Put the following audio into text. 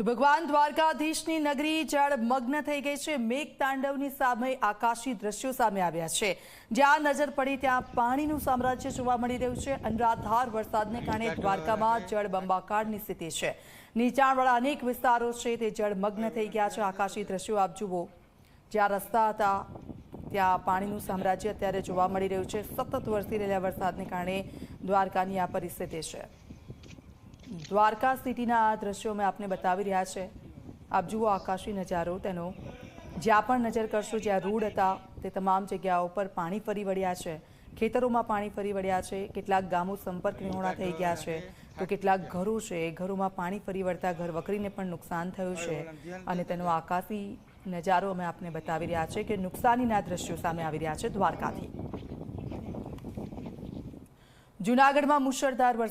તો ભગવાન દ્વારકાધીશની નગરી જળમગ્ન થઈ ગઈ છે. મેઘ તાંડવની સામે આકાશી દ્રશ્યો સામે આવ્યા છે. જ્યાં નજર પડી ત્યાં પાણીનું સામ્રાજ્ય જોવા મળી રહ્યું છે. અનરાધાર વરસાદને કારણે દ્વારકામાં જળબંબાકારની સ્થિતિ છે. નીચાણવાળા અનેક વિસ્તારો છે તે જળમગ્ન થઈ ગયા છે. આકાશી દ્રશ્યો આપ જુઓ. જ્યાં રસ્તા હતા, ત્યાં પાણીનું સામ્રાજ્ય અત્યારે જોવા મળી રહ્યું છે. સતત વરસી રહેલા વરસાદને કારણે દ્વારકાની આ પરિસ્થિતિ છે. દ્વારકા સિટીના આ દ્રશ્યો મેં આપને બતાવી રહ્યા છે. આપ જુઓ આકાશી નજારો, તેનો જ્યાં પણ નજર કરશો, જ્યાં રૂડ હતા, તે તમામ જગ્યાઓ પર પાણી ફરી વળ્યા છે. ખેતરોમાં પાણી ફરી વળ્યા છે, કેટલાક ગામો સંપર્ક વિહોણા થઈ ગયા છે. તો કેટલાક ઘરો છે ઘરોમાં પાણી ફરી વળતા ઘર વકરીને પણ નુકસાન થયું છે. અને તેનો આકાશી નજારો અમે આપને બતાવી રહ્યા છે કે નુકસાનીના દ્રશ્યો સામે આવી રહ્યા છે દ્વારકાથી. જૂનાગઢમાં મુશળધાર વરસાદ